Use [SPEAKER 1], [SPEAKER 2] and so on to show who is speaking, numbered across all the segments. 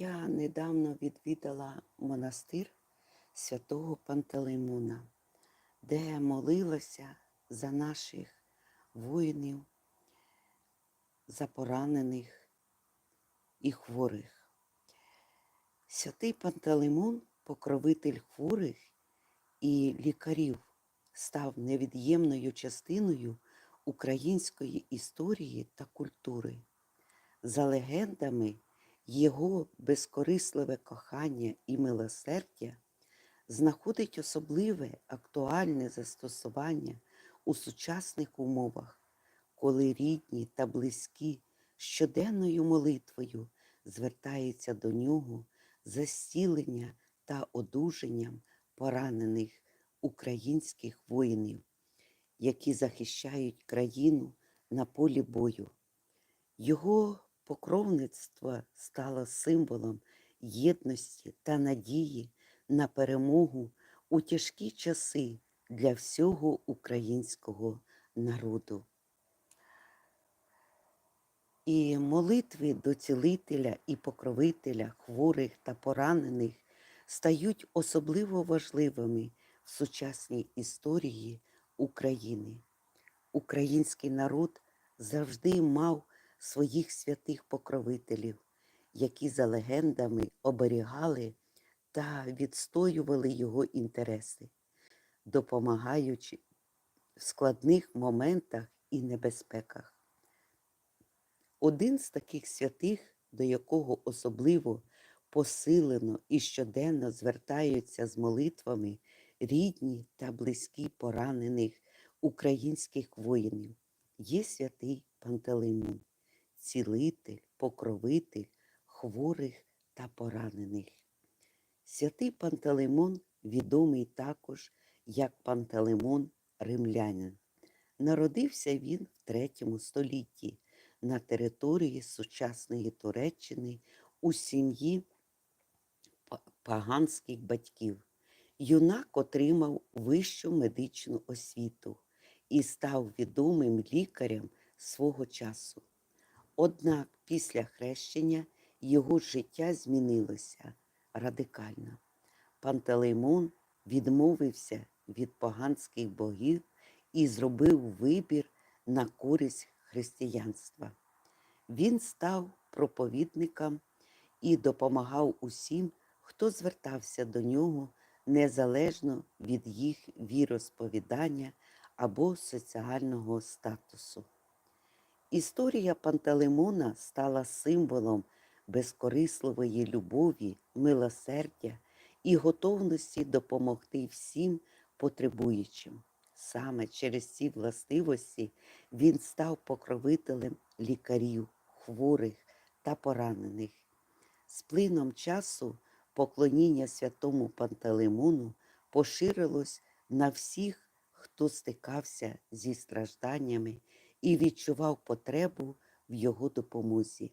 [SPEAKER 1] Я недавно відвідала монастир святого Пантелеймона, де молилася за наших воїнів, за поранених і хворих. Святий Пантелеймон, покровитель хворих і лікарів, став невід'ємною частиною української історії та культури. За легендами, його безкорисливе кохання і милосердя знаходить особливе актуальне застосування у сучасних умовах, коли рідні та близькі щоденною молитвою звертаються до нього за зцілення та одужанням поранених українських воїнів, які захищають країну на полі бою. Його покровництво стало символом єдності та надії на перемогу у тяжкі часи для всього українського народу. І молитви до цілителя і покровителя хворих та поранених стають особливо важливими в сучасній історії України. Український народ завжди мав своїх святих покровителів, які за легендами оберігали та відстоювали його інтереси, допомагаючи в складних моментах і небезпеках. Один з таких святих, до якого особливо посилено і щоденно звертаються з молитвами рідні та близькі поранених українських воїнів, є святий Пантелеймон, цілитель, покровитель хворих та поранених. Святий Пантелеймон відомий також як Пантелеймон римлянин. Народився він в третьому столітті на території сучасної Туреччини у сім'ї паганських батьків. Юнак отримав вищу медичну освіту і став відомим лікарем свого часу. Однак після хрещення його життя змінилося радикально. Пантелеймон відмовився від поганських богів і зробив вибір на користь християнства. Він став проповідником і допомагав усім, хто звертався до нього незалежно від їх віросповідання або соціального статусу. Історія Пантелеймона стала символом безкорисливої любові, милосердя і готовності допомогти всім потребуючим. Саме через ці властивості він став покровителем лікарів, хворих та поранених. З плином часу поклоніння святому Пантелеймону поширилось на всіх, хто стикався зі стражданнями і відчував потребу в його допомозі.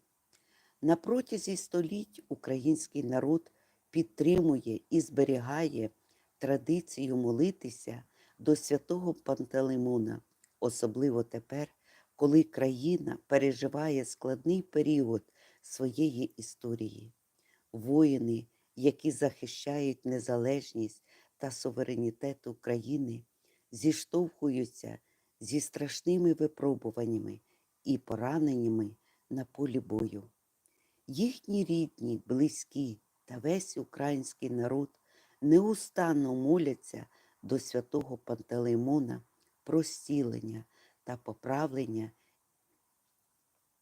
[SPEAKER 1] На протязі століть український народ підтримує і зберігає традицію молитися до святого Пантелеймона, особливо тепер, коли країна переживає складний період своєї історії. Воїни, які захищають незалежність та суверенітет України, зіштовхуються зі страшними випробуваннями і пораненнями на полі бою. Їхні рідні, близькі та весь український народ неустанно моляться до святого Пантелеймона про зцілення та поправлення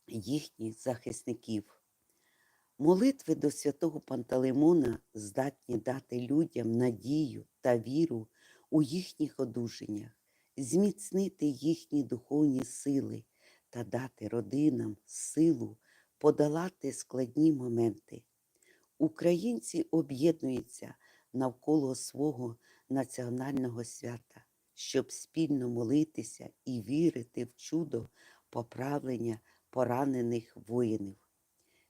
[SPEAKER 1] їхніх захисників. Молитви до святого Пантелеймона здатні дати людям надію та віру у їхніх одужаннях, зміцнити їхні духовні сили та дати родинам силу подолати складні моменти. Українці об'єднуються навколо свого національного свята, щоб спільно молитися і вірити в чудо поправлення поранених воїнів.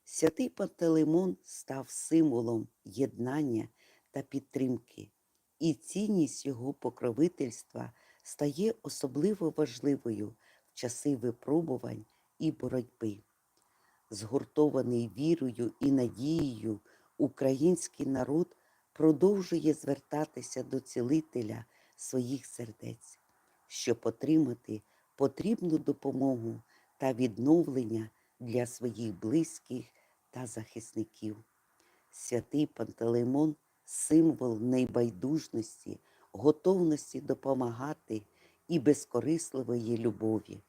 [SPEAKER 1] Святий Пантелеймон став символом єднання та підтримки, і цінність його покровительства стає особливо важливою в часи випробувань і боротьби. Згуртований вірою і надією, український народ продовжує звертатися до цілителя своїх сердець, щоб отримати потрібну допомогу та відновлення для своїх близьких та захисників. Святий Пантелеймон символ найбайдужності, готовності допомагати і безкорисливої любові.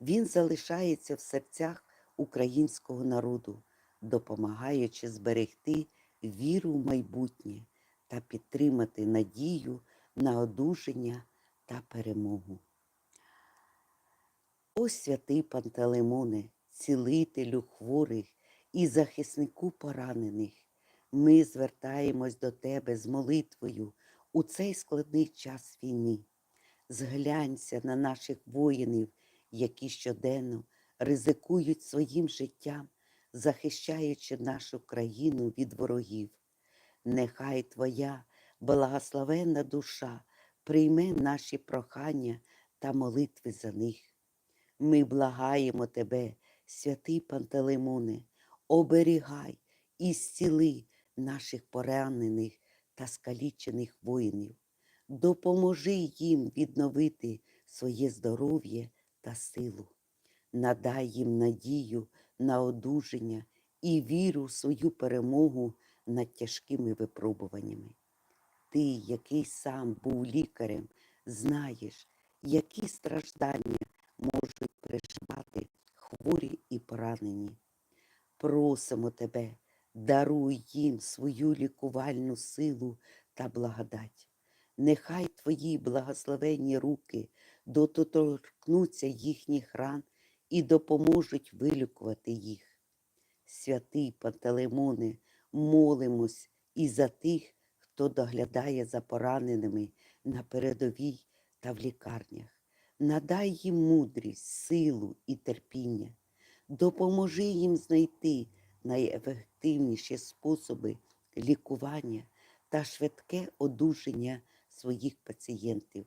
[SPEAKER 1] Він залишається в серцях українського народу, допомагаючи зберегти віру в майбутнє та підтримати надію на одужання та перемогу. Ось святий Пантелеймоне, цілителю хворих і захиснику поранених. Ми звертаємось до Тебе з молитвою у цей складний час війни. Зглянься на наших воїнів, які щоденно ризикують своїм життям, захищаючи нашу країну від ворогів. Нехай Твоя благословенна душа прийме наші прохання та молитви за них. Ми благаємо Тебе, святий Пантелеймоне, оберігай і зціли наших поранених та скалічених воїнів. Допоможи їм відновити своє здоров'я та силу. Надай їм надію на одужання і віру в свою перемогу над тяжкими випробуваннями. Ти, який сам був лікарем, знаєш, які страждання можуть переживати хворі і поранені. Просимо тебе, даруй їм свою лікувальну силу та благодать. Нехай твої благословенні руки доторкнуться їхніх ран і допоможуть вилікувати їх. Святий Пантелеймоне, молимось і за тих, хто доглядає за пораненими на передовій та в лікарнях. Надай їм мудрість, силу і терпіння. Допоможи їм знайти найефективніші способи лікування та швидке одужання своїх пацієнтів.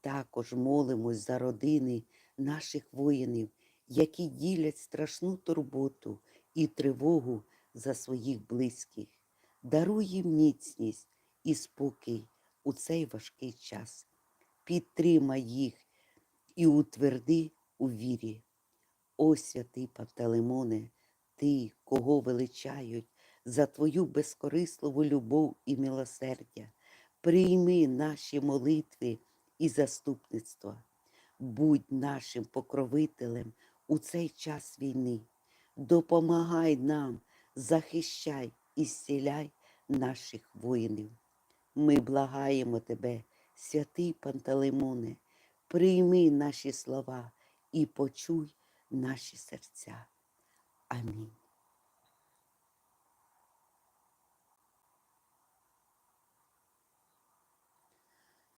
[SPEAKER 1] Також молимось за родини наших воїнів, які ділять страшну турботу і тривогу за своїх близьких. Даруй їм міцність і спокій у цей важкий час. Підтримай їх і утверди у вірі. О святий Пантелеймоне, ти, кого величають за твою безкорисливу любов і милосердя, прийми наші молитви і заступництва. Будь нашим покровителем у цей час війни. Допомагай нам, захищай і зціляй наших воїнів. Ми благаємо тебе, святий Пантелеймоне, прийми наші слова і почуй наші серця. Амінь.